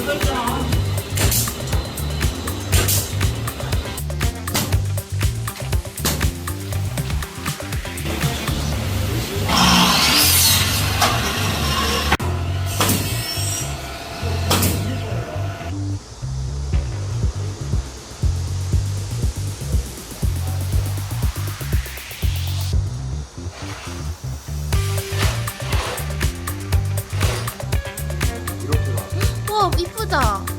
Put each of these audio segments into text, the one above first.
이 이쁘다.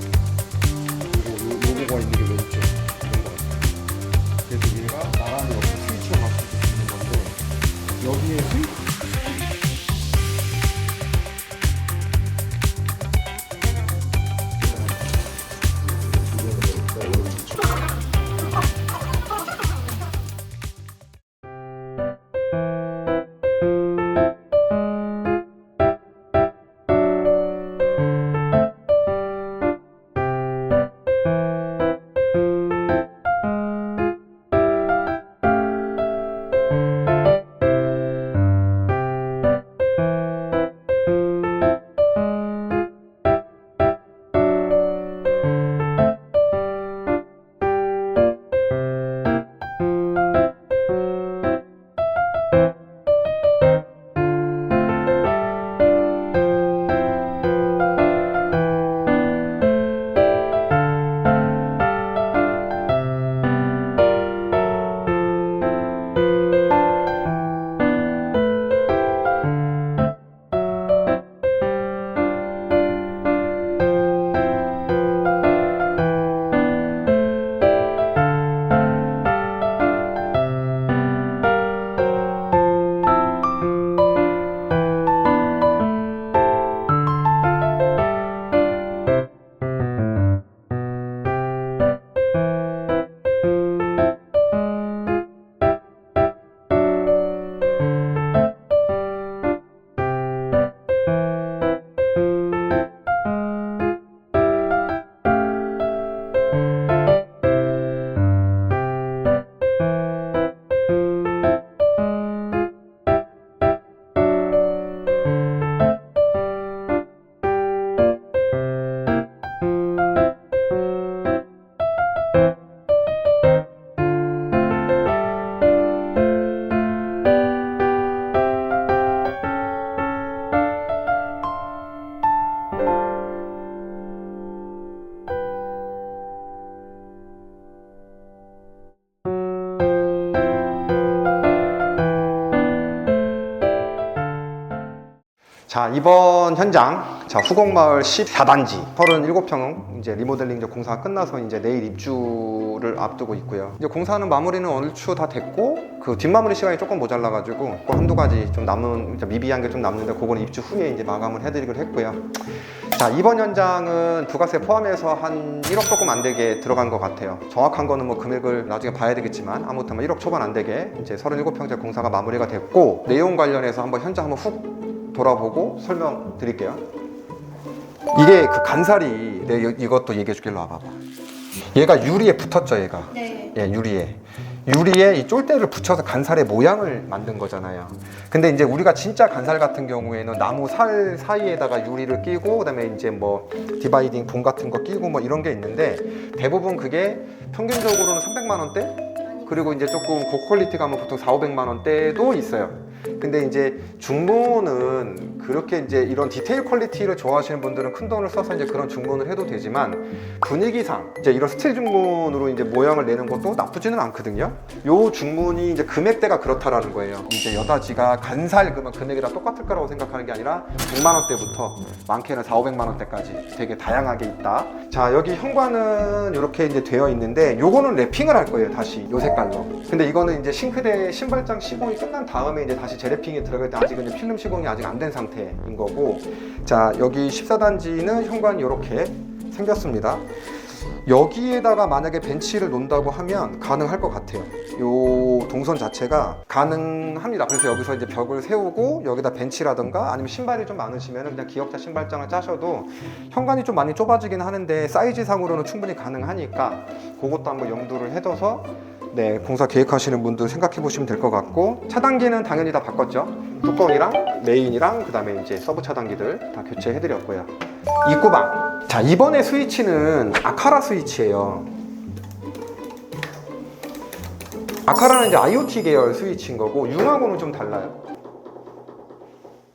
이번 현장 자 후곡마을 14단지 37평 이제 리모델링 공사가 끝나서 이제 내일 입주를 앞두고 있고요. 이제 공사는 마무리는 얼추 다 됐고 그 뒷마무리 시간이 조금 모자라 가지고 그 한두 가지 좀 남은 미비한 게 좀 남는데 그거는 입주 후에 이제 마감을 해드리기로 했고요. 자 이번 현장은 부가세 포함해서 한 1억 조금 안 되게 들어간 것 같아요. 정확한 거는 뭐 금액을 나중에 봐야 되겠지만 아무튼 뭐 1억 초반 안 되게 이제 37평째 공사가 마무리가 됐고 내용 관련해서 한번 현장 한번 훅 돌아보고 설명드릴게요. 이게 그 간살이 내 이- 이것도 얘기해 줄게 로 와봐봐. 얘가 유리에 붙었죠, 얘가. 네. 예, 유리에. 유리에 이 쫄대를 붙여서 간살의 모양을 만든 거잖아요. 근데 이제 우리가 진짜 간살 같은 경우에는 나무 살 사이에다가 유리를 끼고 그다음에 이제 뭐 디바이딩 봉 같은 거 끼고 뭐 이런 게 있는데 대부분 그게 평균적으로는 300만 원대 그리고 이제 조금 고퀄리티 가면 보통 4, 500만 원대도 있어요. 근데 이제 중문은 그렇게 이제 이런 디테일 퀄리티를 좋아하시는 분들은 큰 돈을 써서 이제 그런 중문을 해도 되지만 분위기상 이제 이런 스틸 중문으로 이제 모양을 내는 것도 나쁘지는 않거든요. 요 중문이 이제 금액대가 그렇다라는 거예요. 이제 여다지가 간살 그만 금액이랑 똑같을 거라고 생각하는 게 아니라 100만 원대부터 많게는 4, 500만 원대까지 되게 다양하게 있다. 자, 여기 현관은 이렇게 이제 되어 있는데 요거는 랩핑을 할 거예요, 다시 요 색깔로. 근데 이거는 이제 싱크대 신발장 시공이 끝난 다음에 이제 다시 재래핑이 들어갈 때 아직은 이제 필름 시공이 아직 안 된 상태인 거고. 자, 여기 14단지는 현관이 이렇게 생겼습니다. 여기에다가 만약에 벤치를 놓는다고 하면 가능할 것 같아요. 요 동선 자체가 가능합니다. 그래서 여기서 이제 벽을 세우고 여기다 벤치라든가 아니면 신발이 좀 많으시면 그냥 기역자 신발장을 짜셔도 현관이 좀 많이 좁아지긴 하는데 사이즈상으로는 충분히 가능하니까 그것도 한번 염두를 해둬서 네, 공사 계획하시는 분들 생각해 보시면 될 것 같고 차단기는 당연히 다 바꿨죠. 뚜껑이랑 메인이랑 그다음에 이제 서브 차단기들 다 교체해 드렸고요. 입구방. 자, 이번에 스위치는 아카라 스위치예요. 아카라는 이제 IoT 계열 스위치인 거고 융하고는 좀 달라요.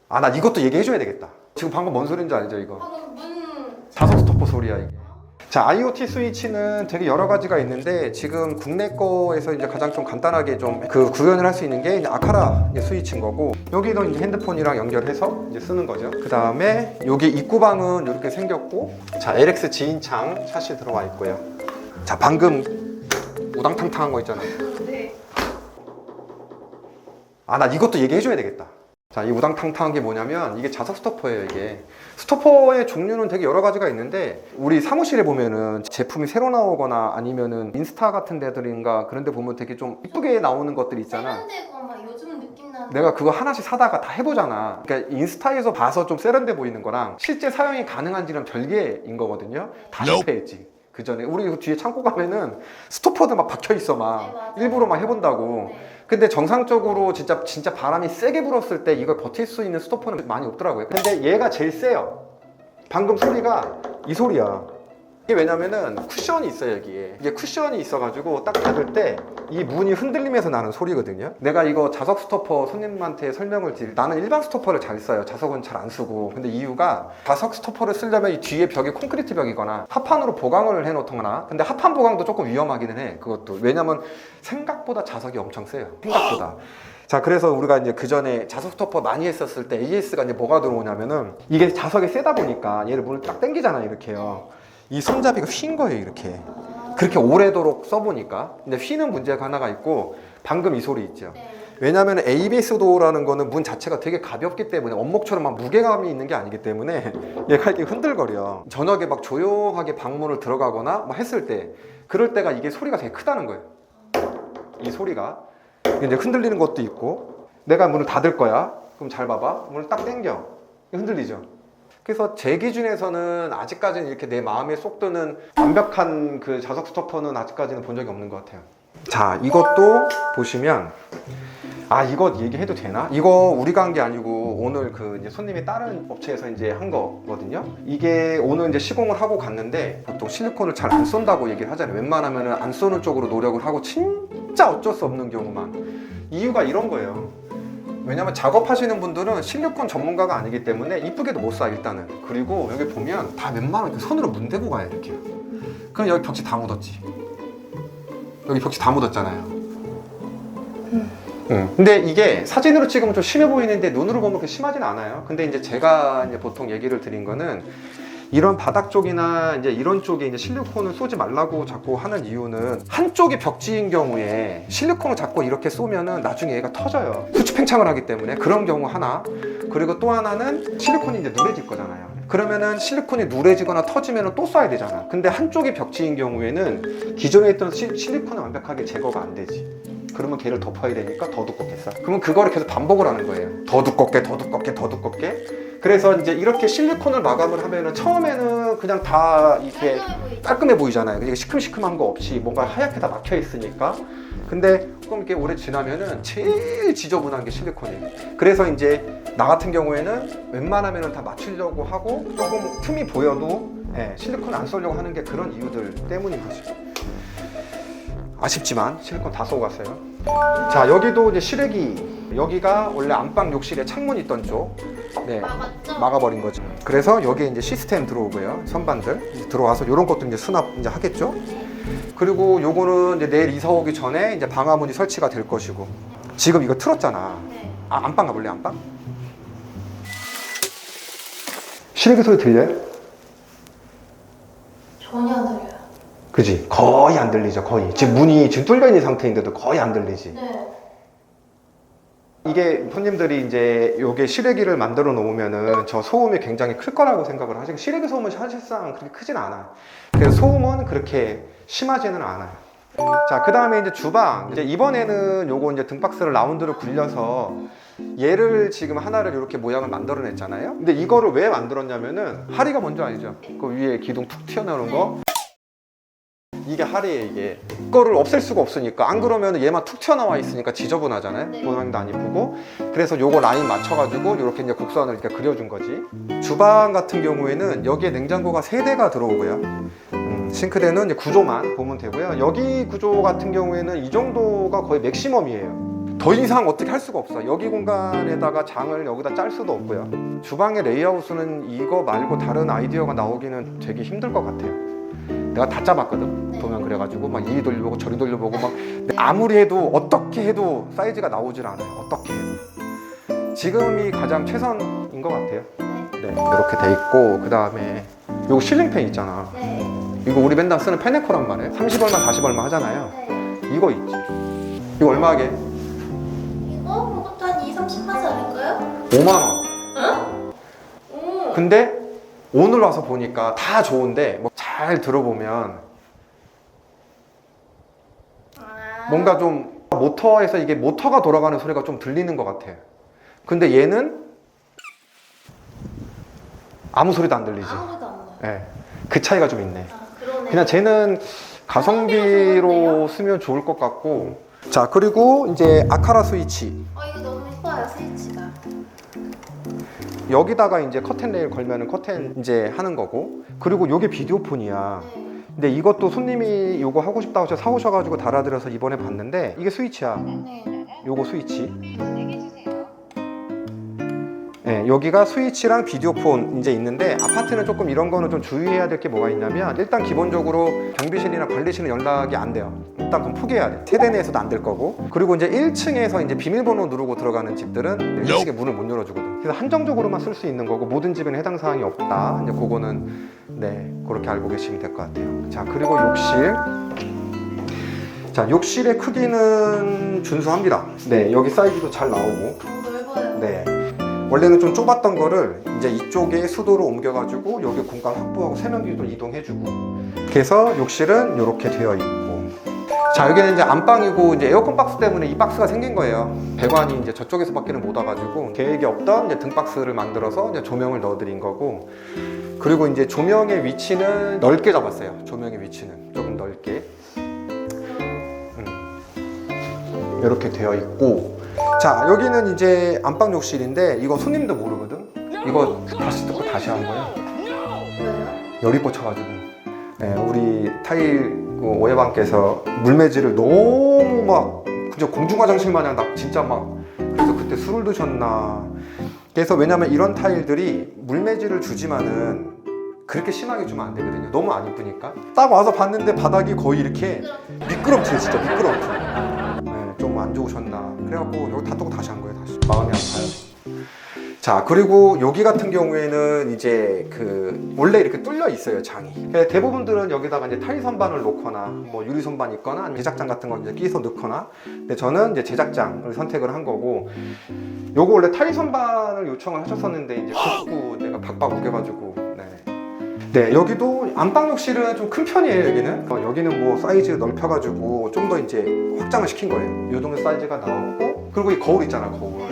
아, 나 이것도 얘기해 줘야 되겠다. 지금 방금 뭔 소리인지 알죠, 이거? 방금 문 자석 스토퍼 소리야 이게. 자, IoT 스위치는 되게 여러 가지가 있는데 지금 국내 거에서 이제 가장 좀 간단하게 좀 그 구현을 할 수 있는 게 이제 아카라 스위치인 거고 여기도 이제 핸드폰이랑 연결해서 이제 쓰는 거죠. 그 다음에 여기 입구방은 이렇게 생겼고 자, LX 지인창 샷이 들어와 있고요. 자, 방금 우당탕탕한 거 있잖아요. 네. 아, 나 이것도 얘기해 줘야 되겠다. 자, 이 우당탕탕한 게 뭐냐면 이게 자석 스토퍼예요, 이게. 스토퍼의 종류는 되게 여러 가지가 있는데 우리 사무실에 보면은 제품이 새로 나오거나 아니면은 인스타 같은 데들인가 그런 데 보면 되게 좀 이쁘게 나오는 것들 있잖아. 세련되고 막 요즘 느낌 나는 내가 그거 하나씩 사다가 다 해보잖아. 그러니까 인스타에서 봐서 좀 세련돼 보이는 거랑 실제 사용이 가능한지는 별개인 거거든요. 다 실패했지. 그 전에 우리 그 뒤에 창고 가면은 스토퍼들 막 박혀 있어 막 네. 일부러 막 해본다고. 네. 근데 정상적으로 진짜 진짜 바람이 세게 불었을 때 이걸 버틸 수 있는 스토퍼는 많이 없더라고요. 근데 얘가 제일 세요. 방금 소리가 이 소리야. 이게 왜냐면은 쿠션이 있어요 여기에. 이게 쿠션이 있어가지고 딱 닫을 때 이 문이 흔들리면서 나는 소리거든요. 내가 이거 자석 스토퍼 손님한테 설명을 드릴 나는 일반 스토퍼를 잘 써요. 자석은 잘 안 쓰고. 근데 이유가 자석 스토퍼를 쓰려면 이 뒤에 벽이 콘크리트 벽이거나 합판으로 보강을 해놓거나. 근데 합판 보강도 조금 위험하기는 해 그것도. 왜냐면 생각보다 자석이 엄청 세요. 생각보다. 자 그래서 우리가 이제 그 전에 자석 스토퍼 많이 했었을 때 AS가 이제 뭐가 들어오냐면은 이게 자석이 세다 보니까 얘를 문을 딱 당기잖아 이렇게요 이 손잡이가 휜 거예요 이렇게. 그렇게 오래도록 써보니까. 근데 휘는 문제가 하나가 있고 방금 이 소리 있죠. 네. 왜냐하면 ABS 도어라는 거는 문 자체가 되게 가볍기 때문에 원목처럼 막 무게감이 있는 게 아니기 때문에 얘가 이렇게 흔들거려. 저녁에 막 조용하게 방문을 들어가거나 막 했을 때 그럴 때가 이게 소리가 되게 크다는 거예요. 이 소리가. 이제 흔들리는 것도 있고. 내가 문을 닫을 거야. 그럼 잘 봐봐. 문을 딱 당겨. 흔들리죠 그래서 제 기준에서는 아직까지는 이렇게 내 마음에 쏙 드는 완벽한 그 자석 스토퍼는 아직까지는 본 적이 없는 것 같아요. 자, 이것도 보시면 아 이거 얘기해도 되나? 이거 우리가 한 게 아니고 오늘 그 이제 손님이 다른 업체에서 이제 한 거거든요. 이게 오늘 이제 시공을 하고 갔는데 보통 실리콘을 잘 안 쏜다고 얘기를 하잖아요. 웬만하면 안 쏘는 쪽으로 노력을 하고 진짜 어쩔 수 없는 경우만 이유가 이런 거예요. 왜냐면 작업하시는 분들은 실리콘 전문가가 아니기 때문에 이쁘게도 못쏴 일단은. 그리고 여기 보면 다 웬만하면 손으로 문대고 가요 이렇게. 그럼 여기 벽지 다 묻었지. 여기 벽지 다 묻었잖아요. 응. 근데 이게 사진으로 찍으면 좀 심해 보이는데 눈으로 보면 그렇게 심하진 않아요. 근데 이제 제가 이제 보통 얘기를 드린 거는 이런 바닥 쪽이나 이제 이런 쪽에 이제 실리콘을 쏘지 말라고 자꾸 하는 이유는 한쪽이 벽지인 경우에 실리콘을 자꾸 이렇게 쏘면은 나중에 얘가 터져요. 수치팽창을 하기 때문에 그런 경우 하나. 그리고 또 하나는 실리콘이 이제 누래질 거잖아요. 그러면은 실리콘이 누래지거나 터지면은 또 쏴야 되잖아. 근데 한쪽이 벽지인 경우에는 기존에 있던 시, 실리콘은 완벽하게 제거가 안 되지. 그러면 걔를 덮어야 되니까 더 두껍게 쏴. 그러면 그거를 계속 반복을 하는 거예요. 더 두껍게, 더 두껍게, 더 두껍게. 그래서 이제 이렇게 실리콘을 마감을 하면은 처음에는 그냥 다 이렇게 깔끔해 보이잖아요. 그러니까 시큼시큼한 거 없이 뭔가 하얗게 다 막혀 있으니까. 근데 조금 이렇게 오래 지나면은 제일 지저분한 게 실리콘이에요. 그래서 이제 나 같은 경우에는 웬만하면은 다 맞추려고 하고 조금 틈이 보여도 예, 실리콘 안 쏘려고 하는 게 그런 이유들 때문인 거죠. 아쉽지만 실리콘 다 쏘고 갔어요. 자 여기도 이제 실외기 여기가 원래 안방 욕실에 창문 있던 쪽 네, 막았죠? 막아버린 거죠. 그래서 여기에 이제 시스템 들어오고요. 선반들 이제 들어와서 이런 것도 이제 수납 이제 하겠죠. 그리고 요거는 이제 내일 이사 오기 전에 이제 방화문이 설치가 될 것이고 지금 이거 틀었잖아. 네. 아 안방 가볼래 안방? 실외기 소리 들려요? 전혀 안 들려요. 그지? 거의 안 들리죠 거의. 지금 문이 지금 뚫려 있는 상태인데도 거의 안 들리지. 네. 이게 손님들이 이제 요게 시래기를 만들어 놓으면은 저 소음이 굉장히 클 거라고 생각을 하시고 시래기 소음은 사실상 그렇게 크진 않아요. 그래서 소음은 그렇게 심하지는 않아요. 자, 그 다음에 이제 주방. 이제 이번에는 요거 이제 등박스를 라운드로 굴려서 얘를 지금 하나를 이렇게 모양을 만들어냈잖아요. 근데 이거를 왜 만들었냐면은 하리가 뭔지 알죠? 그 위에 기둥 툭 튀어나오는 거. 이게 하리에 이게 이거를 없앨 수가 없으니까 안 그러면 얘만 툭 튀어나와 있으니까 지저분하잖아요. 네. 모양도 안 이쁘고 그래서 요거 라인 맞춰가지고 이렇게 이제 곡선을 이렇게 그려준 거지. 주방 같은 경우에는 여기에 냉장고가 세 대가 들어오고요. 음, 싱크대는 이제 구조만 보면 되고요. 여기 구조 같은 경우에는 이 정도가 거의 맥시멈이에요. 더 이상 어떻게 할 수가 없어. 여기 공간에다가 장을 여기다 짤 수도 없고요. 주방의 레이아웃은 이거 말고 다른 아이디어가 나오기는 되게 힘들 것 같아요. 내가 다 짜봤거든. 네. 도면 그래가지고 막 이리 돌려보고 저리 돌려보고 막 아무리 해도 어떻게 해도 사이즈가 나오질 않아요. 어떻게 해도. 지금이 가장 최선인 것 같아요. 네. 네, 이렇게 돼 있고 그 다음에 요거 실링팬 있잖아. 네. 이거 우리 맨날 쓰는 페네코란 말이에요. 30 얼마, 40 얼마 하잖아요. 네. 이거 있지. 이거 얼마 하게? 이거 그것도 한 2, 30만 원 아닌가요? 5만 원. 오. 근데 오늘 와서 보니까 다 좋은데 뭐 잘 들어보면 아. 뭔가 좀 모터에서 이게 모터가 돌아가는 소리가 좀 들리는 것 같아. 근데 얘는 아무 소리도 안 들리지. 아무것도 안 나요. 예. 그 차이가 좀 있네. 아 그러네. 그냥 쟤는 가성비로 쓰면 좋을 것 같고. 자, 그리고 이제 아카라 스위치. 어 이거 너무 예뻐요 스위치가. 여기다가 이제 커튼 레일 걸면은 커튼 이제 하는 거고. 그리고 요게 비디오폰이야. 네. 근데 이것도 손님이 요거 하고 싶다고 해서 사오셔가지고 달아드려서 이번에 봤는데 이게 스위치야. 네. 요거 스위치. 네, 여기가 스위치랑 비디오폰 이제 있는데 아파트는 조금 이런 거는 좀 주의해야 될 게 뭐가 있냐면 일단 기본적으로 경비실이나 관리실은 연락이 안 돼요. 일단 그럼 포기해야 돼. 세대 내에서도 안 될 거고. 그리고 이제 1층에서 이제 비밀번호 누르고 들어가는 집들은 1층에 문을 못 열어주거든. 그래서 한정적으로만 쓸 수 있는 거고 모든 집에는 해당 사항이 없다. 이제 그거는 네 그렇게 알고 계시면 될 것 같아요. 자 그리고 욕실. 자 욕실의 크기는 준수합니다. 네 여기 사이즈도 잘 나오고. 어 넓어요. 네. 원래는 좀 좁았던 거를 이제 이쪽에 수도로 옮겨가지고 여기 공간 확보하고 세면기도 이동해주고. 그래서 욕실은 이렇게 되어 있고. 자 여기는 이제 안방이고 이제 에어컨 박스 때문에 이 박스가 생긴 거예요. 배관이 이제 저쪽에서밖에는 못 와가지고 계획이 없던 이제 등 박스를 만들어서 이제 조명을 넣어드린 거고. 그리고 이제 조명의 위치는 넓게 잡았어요. 조명의 위치는 조금 넓게. 음. 이렇게 되어 있고. 자 여기는 이제 안방 욕실인데 이거 손님도 모르거든. 이거 다시 듣고 다시 한. 왜요? 열이 뻗쳐가지고 네, 우리 타일 그 오해방께서 물매질을 너무 막 그저 공중화장실 마냥 나 진짜 막 그래서 그때 술을 드셨나 그래서 왜냐면 이런 타일들이 물매질을 주지만은 그렇게 심하게 주면 안 되거든요 너무 안 이쁘니까 딱 와서 봤는데 바닥이 거의 이렇게 미끄럼틀 진짜 미끄럼틀 네, 좀안 좋으셨나. 그래갖고 여기 다 뜨고 다시 한 거예요 다시. 마음이 아파요. 자 그리고 여기 같은 경우에는 이제 그 원래 이렇게 뚫려 있어요 장이. 대부분들은 여기다가 이제 타일 선반을 놓거나 뭐 유리 선반 있거나 아니면 제작장 같은 거 이제 끼서 넣거나. 근데 저는 이제 제작장을 선택을 한 거고 요거 원래 타일 선반을 요청을 하셨었는데 이제 극구 내가 박박 우겨가지고 네. 네 여기도 안방 욕실은 좀 큰 편이에요 여기는 어, 여기는 뭐 사이즈 넓혀가지고 좀 더 이제 확장을 시킨 거예요 요 정도 사이즈가 나오고 그리고 이 거울 있잖아 거울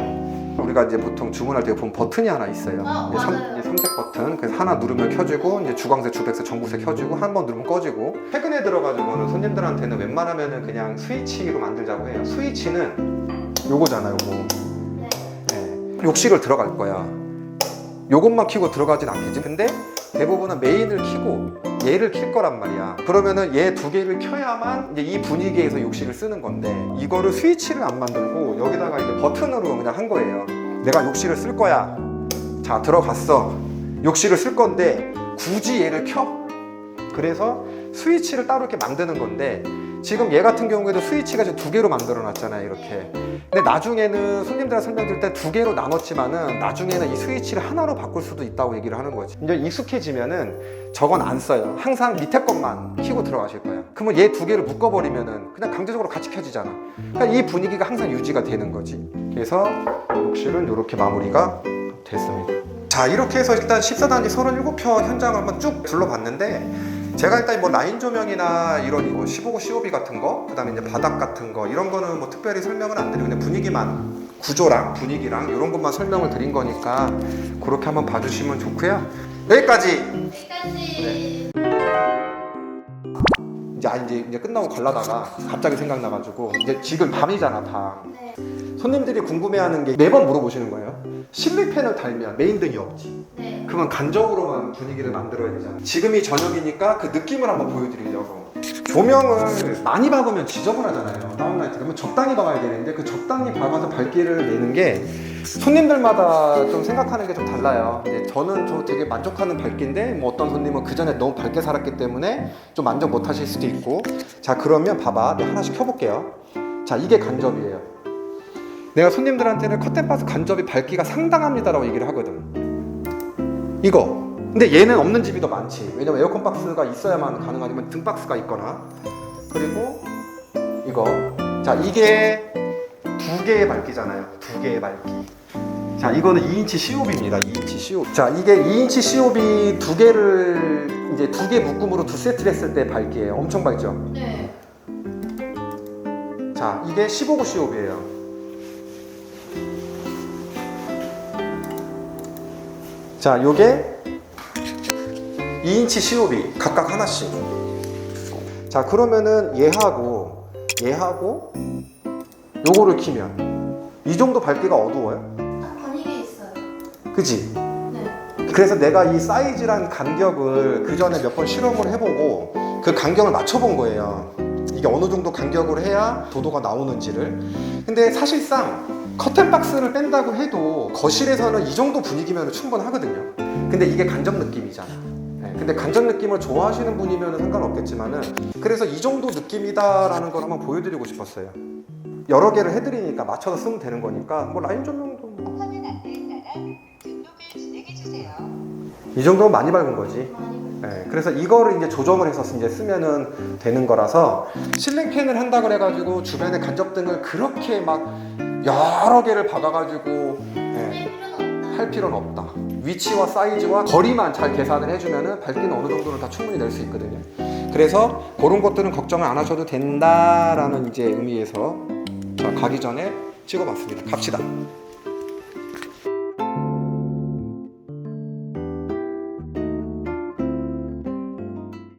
우리가 이제 보통 주문할 때 보면 버튼이 하나 있어요. 아, 이제 삼- 맞아요. 이제 삼색 버튼. 그래서 하나 누르면 켜지고 이제 주광색, 주백색, 전구색 켜지고 한 번 누르면 꺼지고. 최근에 들어가지고는 손님들한테는 웬만하면은 그냥 스위치로 만들자고 해요. 스위치는 요거잖아, 요거. 네. 네. 욕실을 들어갈 거야. 요것만 키고 들어가진 않겠지. 근데 대부분은 메인을 키고 얘를 킬 거란 말이야. 그러면은 얘 두 개를 켜야만 이제 이 분위기에서 욕실을 쓰는 건데 이거를 스위치를 안 만들고 여기다가 이제 버튼으로 그냥 한 거예요. 내가 욕실을 쓸 거야. 자 들어갔어. 욕실을 쓸 건데 굳이 얘를 켜. 그래서 스위치를 따로 이렇게 만드는 건데 지금 얘 같은 경우에도 스위치가 지금 두 개로 만들어 놨잖아요 이렇게. 근데 나중에는 손님들한테 설명드릴 때 두 개로 나눴지만은 나중에는 이 스위치를 하나로 바꿀 수도 있다고 얘기를 하는 거지. 이제 익숙해지면은 저건 안 써요. 항상 밑에 것만 키고 들어가실 거예요. 그러면 얘 두 개를 묶어버리면은 그냥 강제적으로 같이 켜지잖아. 그러니까 이 분위기가 항상 유지가 되는 거지. 그래서 욕실은 이렇게 마무리가 됐습니다. 자 이렇게 해서 일단 14단지 37평 현장을 한번 쭉 둘러봤는데 제가 일단 뭐 라인 조명이나 이런 뭐 15고 COB 같은 거 그다음에 이제 바닥 같은 거 이런 거는 뭐 특별히 설명은 안 드리고 그냥 분위기만 구조랑 분위기랑 이런 것만 설명을 드린 거니까 그렇게 한번 봐주시면 좋고요. 여기까지. 여기까지. 이제 아 이제 이제 끝나고 갈라다가 갑자기 생각나가지고 이제 지금 밤이잖아 밤 네. 손님들이 궁금해하는 게 매번 물어보시는 거예요 실리팬을 달면 메인등이 없지 네. 그러면 간접으로만 분위기를 만들어야 되잖아. 지금이 저녁이니까 그 느낌을 한번 보여드리려고. 조명을 많이 박으면 지저분하잖아요. 다운라이트. 그러면 적당히 박아야 되는데 그 적당히 박아서 밝기를 내는 게 손님들마다 좀 생각하는 게 좀 달라요. 근데 저는 저 되게 만족하는 밝기인데 뭐 어떤 손님은 그 전에 너무 밝게 살았기 때문에 좀 만족 못 하실 수도 있고. 자, 그러면 봐봐. 내가 하나씩 켜볼게요. 자, 이게 간접이에요. 내가 손님들한테는 커튼 바스 간접이 밝기가 상당합니다라고 얘기를 하거든. 이거. 근데 얘는 없는 집이 더 많지. 왜냐면 에어컨 박스가 있어야만 가능하지만 등 박스가 있거나. 그리고 이거. 자, 이게 두 개의 밝기잖아요. 두 개의 밝기. 자, 이거는 2인치 COB입니다. 2인치 COB. 자, 이게 2인치 COB 두 개를 이제 두 개 묶음으로 두 세트를 했을 때 밝기예요. 엄청 밝죠? 네. 자, 이게 15구 COB예요. 자, 요게 2인치 COB 각각 하나씩. 자, 그러면은 얘하고 얘하고 요거를 키면 이 정도 밝기가 어두워요. 아, 분위기 있어요. 그지? 네. 그래서 내가 이 사이즈랑 간격을 그 전에 몇 번 실험을 해보고 그 간격을 맞춰본 거예요. 이게 어느 정도 간격으로 해야 도도가 나오는지를. 근데 사실상 커튼 박스를 뺀다고 해도 거실에서는 이 정도 분위기면 충분하거든요. 근데 이게 간접 느낌이잖아. 네, 근데 간접 느낌을 좋아하시는 분이면 상관없겠지만은 그래서 이 정도 느낌이다라는 걸 한번 보여드리고 싶었어요. 여러 개를 해드리니까 맞춰서 쓰면 되는 거니까 뭐 라인 조명도 뭐. 이 정도면 많이 밝은 거지. 네, 그래서 이거를 이제 조정을 해서 이제 쓰면은 되는 거라서 실링 팬을 한다 그래가지고 주변에 간접등을 그렇게 막 여러 개를 박아가지고 네, 할 필요는 없다. 위치와 사이즈와 거리만 잘 계산을 해주면은 밝기는 어느 정도는 다 충분히 낼 수 있거든요. 그래서 그런 것들은 걱정을 안 하셔도 된다라는 이제 의미에서 자, 가기 전에 찍어봤습니다. 갑시다.